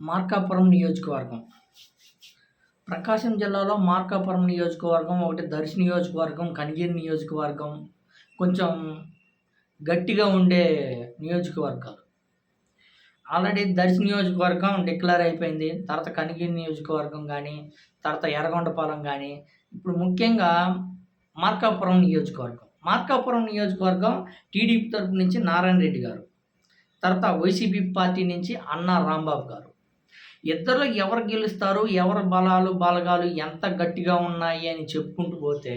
మార్కాపురం నియోజకవర్గం. ప్రకాశం జిల్లాలో మార్కాపురం నియోజకవర్గం ఒకటి దర్శి నియోజకవర్గం కనిగిరి నియోజకవర్గం కొంచెం గట్టిగా ఉండే నియోజకవర్గాలు. ఆల్రెడీ దర్శి నియోజకవర్గం డిక్లేర్ అయిపోయింది. తర్వాత కనిగిరి నియోజకవర్గం కానీ తర్వాత ఎర్రగొండపాలెం కానీ ఇప్పుడు ముఖ్యంగా మార్కాపురం నియోజకవర్గం. మార్కాపురం నియోజకవర్గం టీడీపీ తరపు నుంచి నారాయణ రెడ్డి గారు తర్వాత వైసీపీ పార్టీ నుంచి అన్నా రాంబాబు గారు. ఇద్దరు ఎవరు గెలుస్తారు ఎవరి బలాలు బలగాలు ఎంత గట్టిగా ఉన్నాయి అని చెప్పుకుంటూ పోతే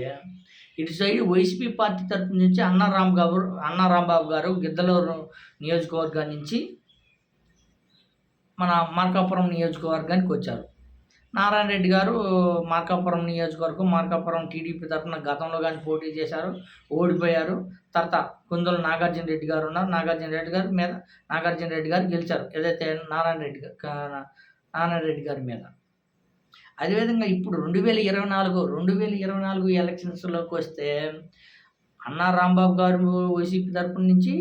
ఇటు సైడ్ వైసీపీ పార్టీ తరపు నుంచి అన్నారాం గారు అన్నారాంబాబు గారు గిద్దలూరు నియోజకవర్గం నుంచి మన మార్కాపురం నియోజకవర్గానికి వచ్చారు. నారాయణ రెడ్డి గారు మార్కాపురం నియోజకవర్గం మార్కాపురం టీడీపీ తరఫున గతంలో కానీ పోటీ చేశారు ఓడిపోయారు. తర్వాత కుందల నాగార్జున రెడ్డి గారు ఉన్నారు. నాగార్జున రెడ్డి గారి మీద నాగార్జున రెడ్డి గారు గెలిచారు. ఏదైతే నారాయణ రెడ్డి నారాయణ రెడ్డి గారి మీద. అదేవిధంగా ఇప్పుడు రెండు వేల ఇరవై నాలుగు రెండు వేల ఇరవై నాలుగు ఎలక్షన్స్లోకి వస్తే అన్నా రాంబాబు గారు వైసీపీ తరపు నుంచి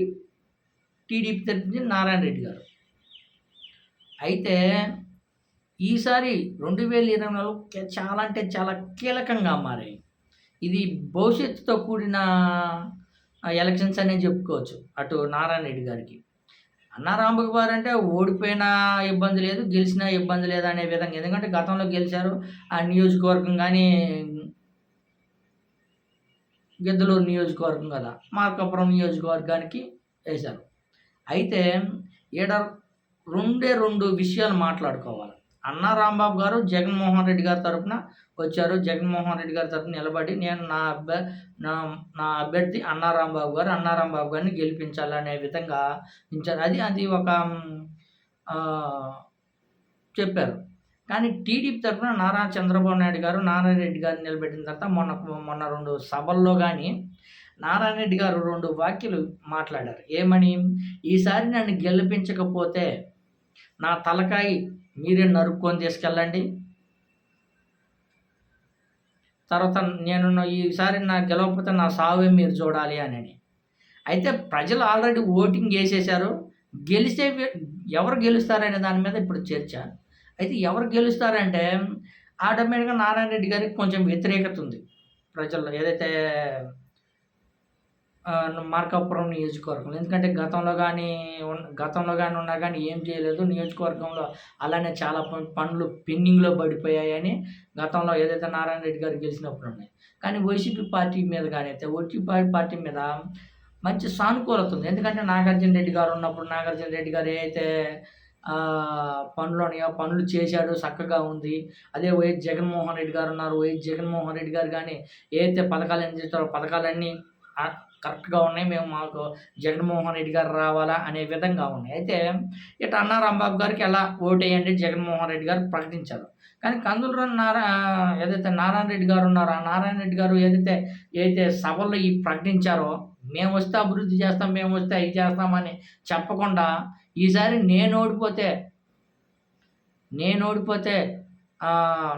టీడీపీ తరపు నుంచి నారాయణ రెడ్డి గారు. అయితే ఈసారి రెండు వేల ఇరవై నాలుగు చాలా అంటే చాలా కీలకంగా మారాయి. ఇది భవిష్యత్తుతో కూడిన ఎలక్షన్స్ అనే చెప్పుకోవచ్చు అటు నారాయణ రెడ్డి గారికి. అన్నా రాంబాబు గారు అంటే ఓడిపోయినా ఇబ్బంది లేదు గెలిచినా ఇబ్బంది లేదు అనే విధంగా. ఎందుకంటే గతంలో గెలిచారు. ఆ నియోజకవర్గం కానీ గిద్దలూరు నియోజకవర్గం కదా మార్కాపురం నియోజకవర్గానికి వేశారు. అయితే ఈడ రెండే రెండు విషయాలు మాట్లాడుకోవాలి. అన్నా రాంబాబు గారు జగన్మోహన్ రెడ్డి గారి తరఫున వచ్చారు. జగన్మోహన్ రెడ్డి గారి తరఫున నిలబడి నేను నా అభ్య నా నా అభ్యర్థి అన్నా రాంబాబు గారు అన్నా రాంబాబు గారిని గెలిపించాలనే విధంగా ఇచ్చారు అది అది ఒక చెప్పారు. కానీ టీడీపీ తరఫున నారా చంద్రబాబు నాయుడు గారు నారాయణ రెడ్డి గారిని నిలబెట్టిన తర్వాత మొన్న మొన్న రెండు సభల్లో కానీ నారాయణ రెడ్డి గారు రెండు వాక్యలు మాట్లాడారు. ఏమని? ఈసారి నన్ను గెలిపించకపోతే నా తలకాయి మీరే నరుక్కొని తీసుకెళ్ళండి. తర్వాత నేను ఈసారి నా గెలవకపోతే నా సావే మీరు చూడాలి అని అయితే ప్రజలు ఆల్రెడీ ఓటింగ్ వేసేసారు గెలిచే ఎవరు గెలుస్తారనే దాని మీద ఇప్పుడు చర్చ. అయితే ఎవరు గెలుస్తారంటే ఆటోమేటిక్గా నారాయణ రెడ్డి గారికి కొంచెం వ్యతిరేకత ఉంది. ప్రజల్లో ఏదైతే మార్కాపురం నియోజకవర్గం ఎందుకంటే గతంలో కానీ గతంలో కానీ ఉన్నా కానీ ఏం చేయలేదు. నియోజకవర్గంలో అలానే చాలా పనులు పెండింగ్లో పడిపోయాయని గతంలో ఏదైతే నారాయణ రెడ్డి గారు గెలిచినప్పుడు ఉన్నాయి. కానీ వైసీపీ పార్టీ మీద కానీ అయితే వైసీపీ పార్టీ మీద మంచి సానుకూలత ఉంది. ఎందుకంటే నాగార్జున రెడ్డి గారు ఉన్నప్పుడు నాగార్జున రెడ్డి గారు ఏదైతే పనులు ఉన్నాయో పనులు చేశాడు చక్కగా ఉంది. అదే వైఎస్ జగన్మోహన్ రెడ్డి గారు ఉన్నారు. వైఎస్ జగన్మోహన్ రెడ్డి గారు కానీ ఏదైతే పథకాలు ఏం చేస్తారో పథకాలన్నీ కరెక్ట్గా ఉన్నాయి. మేము మాకు జగన్మోహన్ రెడ్డి గారు రావాలా అనే విధంగా ఉన్నాయి. అయితే ఇటు అన్న రాంబాబు గారికి ఎలా ఓటేయండి జగన్మోహన్ రెడ్డి గారు ప్రకటించారు. కానీ కందులు నారా ఏదైతే నారాయణ రెడ్డి గారు ఉన్నారో ఆ నారాయణ రెడ్డి గారు ఏదైతే ఏదైతే సభల్లో ఈ ప్రకటించారో మేము వస్తే అభివృద్ధి చేస్తాం మేము వస్తే ఇది చేస్తామని చెప్పకుండా ఈసారి నేను ఓడిపోతే నేను ఓడిపోతే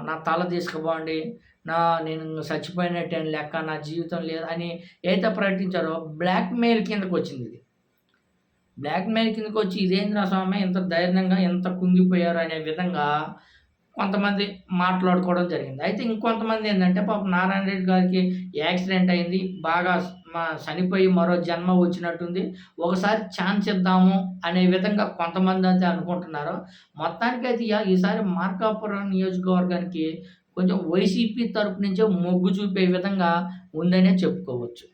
నా తల తీసుకుపోండి నా నేను చచ్చిపోయినట్టు లెక్క నా జీవితం లేదు అని ఏదైతే ప్రకటించారో బ్లాక్మెయిల్ కిందకు వచ్చింది ఇది. బ్లాక్మెయిల్ కిందకు వచ్చి ఇదేంద్ర స్వామి ఇంత ధైర్యంగా ఎంత కుంగిపోయారు అనే విధంగా కొంతమంది మాట్లాడుకోవడం జరిగింది. అయితే ఇంకొంతమంది ఏంటంటే పాప నారాయణ రెడ్డి గారికి యాక్సిడెంట్ అయింది బాగా మా చనిపోయి మరో జన్మ వచ్చినట్టుంది ఒకసారి ఛాన్స్ ఇద్దాము అనే విధంగా కొంతమంది అయితే అనుకుంటున్నారు. మొత్తానికైతే ఈసారి మార్కాపురం నియోజకవర్గానికి కొంచెం వైసీపీ తరపు నుంచే మొగ్గు చూపే విధంగా ఉందనే చెప్పుకోవచ్చు.